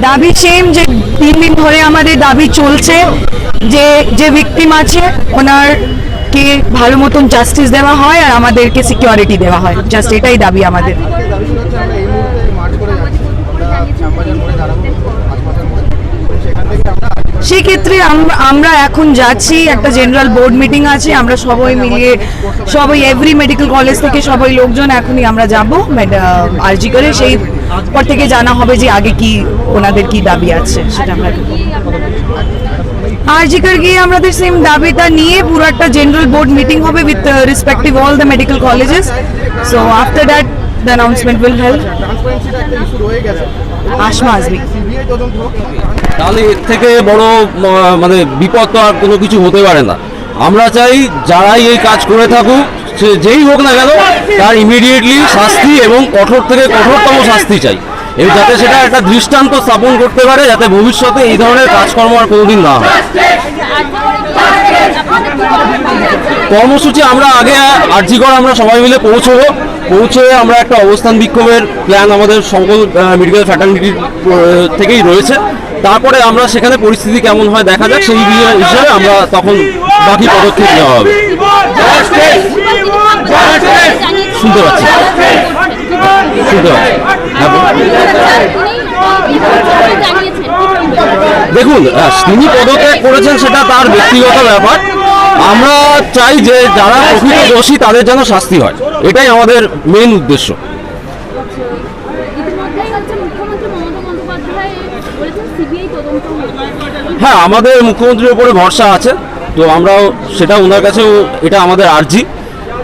দাবি সেম যে তিন দিন ধরে আমাদের দাবি চলছে যে যে ভিকটিম আছে ওনার কে ভালো মতন জাস্টিস দেওয়া হয় আর আমাদেরকে সিকিউরিটি দেওয়া হয়। জাস্ট এটাই দাবি আমাদের। সেক্ষেত্রে আম- আমরা এখন যাচ্ছি একটা জেনারেল বোর্ড মিটিং আছে আমরা সবাই মিলিয়ে সবাই এভরি মেডিকেল কলেজ থেকে সবাই লোকজন এখনই আমরা যাব আরজি করে। সেই পর থেকে জানা হবে যে আগে কি ওনাদের কি দাবি আছে সেটা আমরা আরজিকার গিয়ে আমাদের সেম দাবিটা নিয়ে পুরো একটা জেনারেল বোর্ড মিটিং হবে with respective all the medical colleges so after that the announcement will help Asma হোক তাহলে এর থেকে বড় মানে বিপদ তো আর কোনো কিছু হতে পারে না। আমরা চাই যারাই এই কাজ করে থাকুক, সে যেই হোক না কেন, তার ইমিডিয়েটলি শাস্তি এবং কঠোর থেকে কঠোরতম শাস্তি চাই। এবং যাতে সেটা একটা দৃষ্টান্ত স্থাপন করতে পারে, যাতে ভবিষ্যতে এই ধরনের কাজকর্ম আর কোনোদিন না হয়। কর্মসূচি আমরা আগে আর্জিকর আমরা সবাই মিলে পৌঁছবো। পৌঁছে আমরা একটা অবস্থান বিক্ষোভের প্ল্যান আমাদের সকল মেডিকেল ফ্যাটার্নিটির থেকেই রয়েছে। তারপরে আমরা সেখানে পরিস্থিতি কেমন হয় দেখা যাক, সেই হিসাবে আমরা তখন বাকি পদক্ষেপ নেওয়া হবে। শুনতে পাচ্ছি। শুনতে পাচ্ছি। হ্যাঁ। দেখুন তিনি পদত্যাগ করেছেন সেটা তার ব্যক্তিগত ব্যাপার। আমরা চাই যে যারা প্রকৃত দোষী, তাদের যেন শাস্তি হয়। এটাই আমাদের মেন উদ্দেশ্য। হ্যাঁ আমাদের মুখ্যমন্ত্রীর উপরে ভরসা আছে। তো আমরাও সেটা ওনার কাছেও এটা আমাদের আর্জি।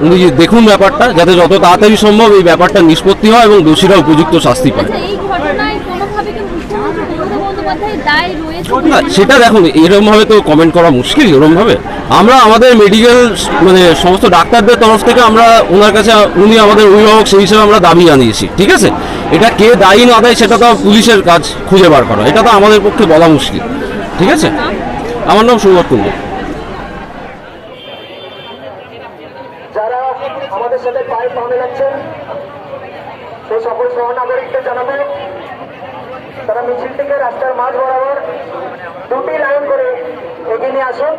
উনি দেখুন ব্যাপারটা, যাতে যত তাড়াতাড়ি সম্ভব এই ব্যাপারটা নিষ্পত্তি হয় এবং দোষীরা উপযুক্ত শাস্তি পায় আচ্ছা এই ঘটনায় কোনোভাবে কি মুখ্যমন্ত্রী মমতা বন্দ্যোপাধ্যায়ের দায় রয়েছে না সেটা দেখুন এরকম ভাবে তো কমেন্ট করা মুশকিল এরকম ভাবে আমরা আমাদের মেডিকেল মানে সমস্ত ডাক্তারদের তরফ থেকে আমরা ওনার কাছে উনি আমাদের অভিভাবক সেই হিসেবে আমরা দাবি জানিয়েছি ঠিক আছে? এটা কে দায়ী না দেয় সেটা তো পুলিশের কাজ খুঁজে বার করা এটা তো আমাদের পক্ষে বলা মুশকিল ঠিক আছে? আমার নাম সৌগত কুন্ডু যারা আমাদের সাথে পায়ে পা মেলাচ্ছেন সেই সকল সহনাগরিকদের জানাব তারা মিছিলটিকে রাস্তার মাঝ বরাবর দুটি লাইন করে এগিয়ে নিয়ে আসুন।